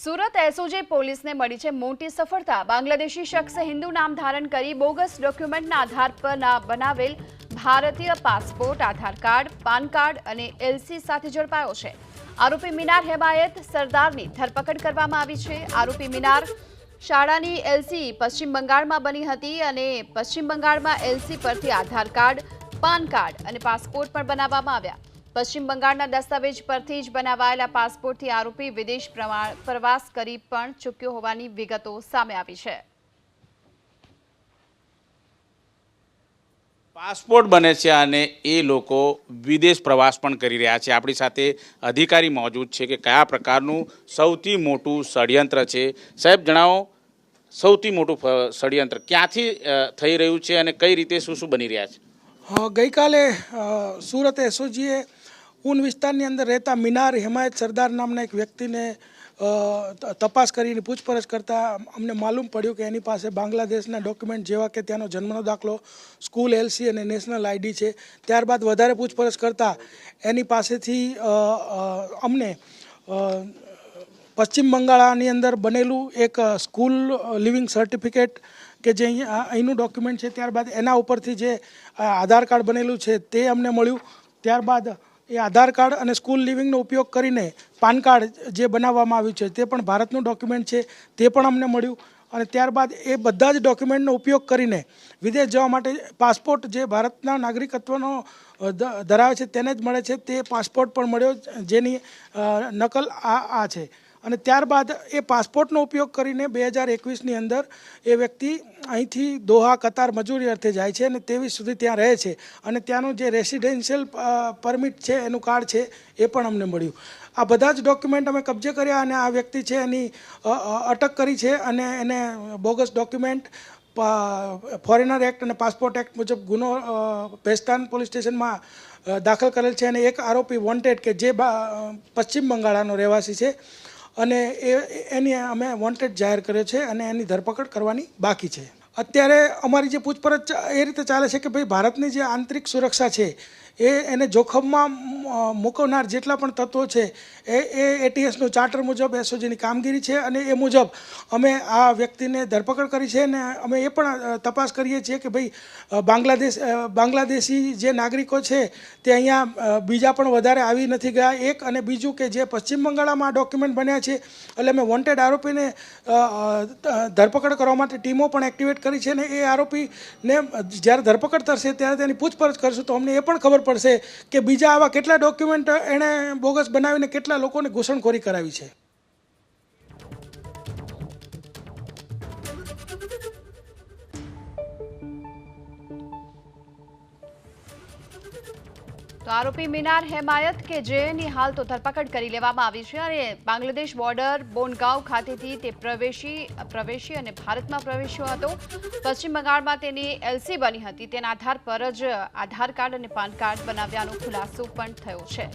Surat SOG પોલીસને મળી છે મોટી સફળતા. બાંગ્લાદેશી શખ્સે હિન્દુ નામ ધારણ કરી બોગસ ડોક્યુમેન્ટના આધાર પર બનાવેલ ભારતીય passport, Aadhaar card, PAN card અને એલસી સાથે ઝડપાયો છે. આરોપી મિનાર હેમાયત સરદારની ધરપકડ કરવામાં આવી છે. આરોપી મિનાર શાળાની એલસી પશ્ચિમ બંગાળમાં બની હતી અને પશ્ચિમ બંગાળમાં એલસી પરથી આધાર કાર્ડ, પાન કાર્ડ અને પાસપોર્ટ પણ બનાવવામાં આવ્યા. પશ્ચિમ બંગાળના દસ્તાવેજ પરથી જ બનાવાયેલા પાસપોર્ટથી આરોપી વિદેશ પ્રવા- પ્રવાસ કરી પણ ચૂક્યો હોવાની વિગતો સામે આવી છે. પાસપોર્ટ બને છે અને એ લોકો વિદેશ પ્રવાસ પણ કરી રહ્યા છે. આપણી સાથે અધિકારી મોજૂદ છે કે કયા પ્રકારનું સૌથી મોટું ષડયંત્ર છે. સાહેબ, જણાવો, સૌથી મોટું ષડયંત્ર ક્યાંથી થઈ રહ્યું છે અને કઈ રીતે શું શું બની રહ્યા છે? ગઈકાલે સુરત એસઓજીએ ઉન વિસ્તારની અંદર રહેતા મિનાર હિમાયત સરદાર નામના એક વ્યક્તિને તપાસ કરીને પૂછપરછ કરતાં અમને માલુમ પડ્યું કે એની પાસે બાંગ્લાદેશના ડોક્યુમેન્ટ જેવા કે ત્યાંનો જન્મનો દાખલો, સ્કૂલ, એલસી અને નેશનલ આઈડી છે. ત્યારબાદ વધારે પૂછપરછ કરતાં એની પાસેથી અમને પશ્ચિમ બંગાળની અંદર બનેલું એક સ્કૂલ લિવિંગ સર્ટિફિકેટ કે જે અહીં અહીંનું ડોક્યુમેન્ટ છે, ત્યારબાદ એના ઉપરથી જે આધાર કાર્ડ બનેલું છે, તે અમને મળ્યું. ત્યારબાદ એ આધાર કાર્ડ અને સ્કૂલ લિવિંગનો ઉપયોગ કરીને પાન કાર્ડ જે બનાવવામાં આવ્યું છે, તે પણ ભારતનું ડોક્યુમેન્ટ છે, તે પણ અમને મળ્યું. અને ત્યારબાદ એ બધા જ ડોક્યુમેન્ટનો ઉપયોગ કરીને વિદેશ જવા માટે પાસપોર્ટ જે ભારતના નાગરિકત્વનો ધરાવે છે, તેને જ મળે છે, તે પાસપોર્ટ પણ મળ્યો, જેની નકલ આ આ છે. અને ત્યારબાદ એ પાસપોર્ટનો ઉપયોગ કરીને બે હજાર એકવીસની અંદર એ વ્યક્તિ અહીંથી દોહા, કતાર, મજૂરી અર્થે જાય છે અને ત્રેવીસ સુધી ત્યાં રહે છે. અને ત્યાંનું જે રેસિડેન્શિયલ પરમિટ છે, એનું કાર્ડ છે, એ પણ અમને મળ્યું. આ બધા જ ડોક્યુમેન્ટ અમે કબજે કર્યા અને આ વ્યક્તિ છે એની અટક કરી છે અને એને બોગસ ડોક્યુમેન્ટ ફોરેનર એક્ટ અને પાસપોર્ટ એક્ટ મુજબ ગુનો ભેસ્તાન પોલીસ સ્ટેશનમાં દાખલ કરેલ છે અને એક આરોપી વોન્ટેડ કે જે પશ્ચિમ બંગાળનો રહેવાસી છે. અને એ એની અમે વોન્ટેડ જાહેર કર્યો છે અને એની ધરપકડ કરવાની બાકી છે. અત્યારે અમારી જે પૂછપરછ એ રીતે ચાલે છે કે ભાઈ ભારતની જે આંતરિક સુરક્ષા છે એ એને જોખમમાં મૂકવનાર જેટલા પણ તત્વો છે, એ એ એટીએસનું ચાર્ટર મુજબ એસઓજીની કામગીરી છે અને એ મુજબ અમે આ વ્યક્તિને ધરપકડ કરી છે અને અમે એ પણ તપાસ કરીએ છીએ કે ભાઈ બાંગ્લાદેશ બાંગ્લાદેશી જે નાગરિકો છે તે અહીંયા બીજા પણ વધારે આવી નથી ગયા. એક અને બીજું કે જે પશ્ચિમ બંગાળમાં ડોક્યુમેન્ટ બન્યા છે, એટલે અમે વોન્ટેડ આરોપીને ધરપકડ કરવા માટે ટીમો પણ એક્ટિવેટ કરી છે અને એ આરોપીને જ્યારે ધરપકડ થશે ત્યારે તેની પૂછપરછ કરશું તો અમને એ પણ ખબર પડશે કે બીજા આવા કેટલા ડોક્યુમેન્ટ એણે બોગસ બનાવીને કેટલા લોકોને ઘૂસણખોરી કરાવી છે? તો આરોપી મિનાર હેમાયત કે જેની હાલ તો ધરપકડ કરી લેવામાં આવી છે અને બાંગ્લાદેશ બોર્ડર બોનગાંવ ખાતેથી તે પ્રવેશી પ્રવેશી અને ભારતમાં પ્રવેશ્યો હતો. પશ્ચિમ બંગાળમાં તેની એલસી બની હતી. તેના આધાર પર જ આધાર કાર્ડ અને પાન કાર્ડ બનાવ્યાનો ખુલાસો પણ થયો છે.